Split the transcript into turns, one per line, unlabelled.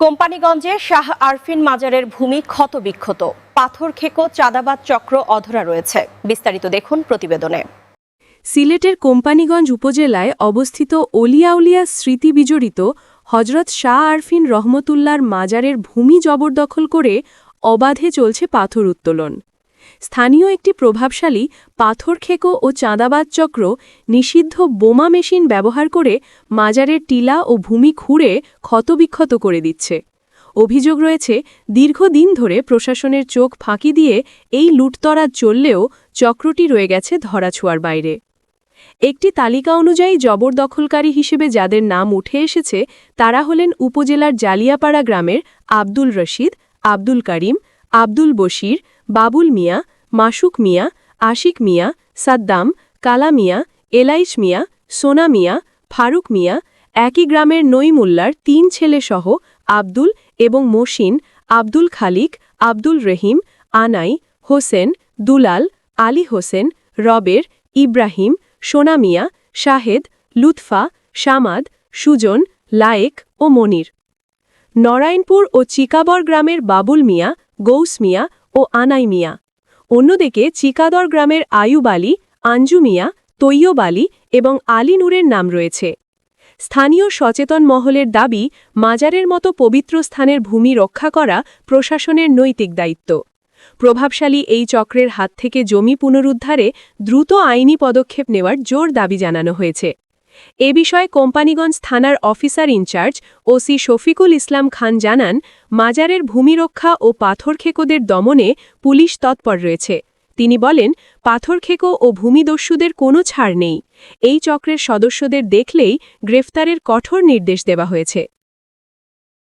কোম্পানিগঞ্জে শাহ আরফিন মাজারের ভূমি ক্ষতবিক্ষত। পাথর খেকো, চাঁদাবাদ চক্র অধরা রয়েছে। বিস্তারিত দেখুন প্রতিবেদনে।
সিলেটের কোম্পানিগঞ্জ উপজেলায় অবস্থিত অলিয়াউলিয়া স্মৃতি বিজড়িত হজরত শাহ আরফিন রহমতুল্লার মাজারের ভূমি জবরদখল করে অবাধে চলছে পাথর উত্তোলন। স্থানীয় একটি প্রভাবশালী পাথর খেকো ও চাঁদাবাদ চক্র নিষিদ্ধ বোমা মেশিন ব্যবহার করে মাজারের টিলা ও ভূমি খুঁড়ে ক্ষতবিক্ষত করে দিচ্ছে। অভিযোগ রয়েছে, দীর্ঘদিন ধরে প্রশাসনের চোখ ফাঁকি দিয়ে এই লুটতরা চললেও চক্রটি রয়ে গেছে ধরাছোঁয়ার বাইরে। একটি তালিকা অনুযায়ী জবরদখলকারী হিসেবে যাদের নাম উঠে এসেছে, তারা হলেন উপজেলার জালিয়াপাড়া গ্রামের আব্দুল রশিদ, আব্দুল করিম আব্দুল বশির, বাবুল মিয়া, মাসুক মিয়া, আশিক মিয়া, সাদ্দাম, কালা মিয়া, এলাইশ মিয়া, সোনা মিয়া, ফারুক মিয়া, একই গ্রামের নইমুল্লার তিন ছেলেসহ আব্দুল এবং মসিন আব্দুল খালিক, আব্দুল রহিম, আনাই, হোসেন, দুলাল, আলী হোসেন, রবের, ইব্রাহিম, সোনা মিয়া, শাহেদ, লুৎফা, শামাদ, সুজন, লায়েক ও মনির। নরায়ণপুর ও চিকাবর গ্রামের বাবুল মিয়া গৌস মিয়া ও আনাই মিয়া। অন্যদিকে চিকাদর গ্রামের আয়ুব আলী, আঞ্জু মিয়া, তৈয়ব আলী এবং আলী নূরের নাম রয়েছে। স্থানীয় সচেতন মহলের দাবি, মাজারের মতো পবিত্র স্থানের ভূমি রক্ষা করা প্রশাসনের নৈতিক দায়িত্ব। প্রভাবশালী এই চক্রের হাত থেকে জমি পুনরুদ্ধারে দ্রুত আইনি পদক্ষেপ নেওয়ার জোর দাবি জানানো হয়েছে। এ বিষয়ে কোম্পানিগঞ্জ থানার officer in charge OC Shafiqul Islam Khan জানান, মাজারের ভূমি রক্ষা ও পাথরখেকোদের দমনে পুলিশ তৎপর রয়েছে। তিনি বলেন, পাথরখেকো ও ভূমিদস্যুদের কোনো ছাড় নেই। এই চক্রের সদস্যদের দেখলেই গ্রেফতারের কঠোর নির্দেশ দেওয়া হয়েছে।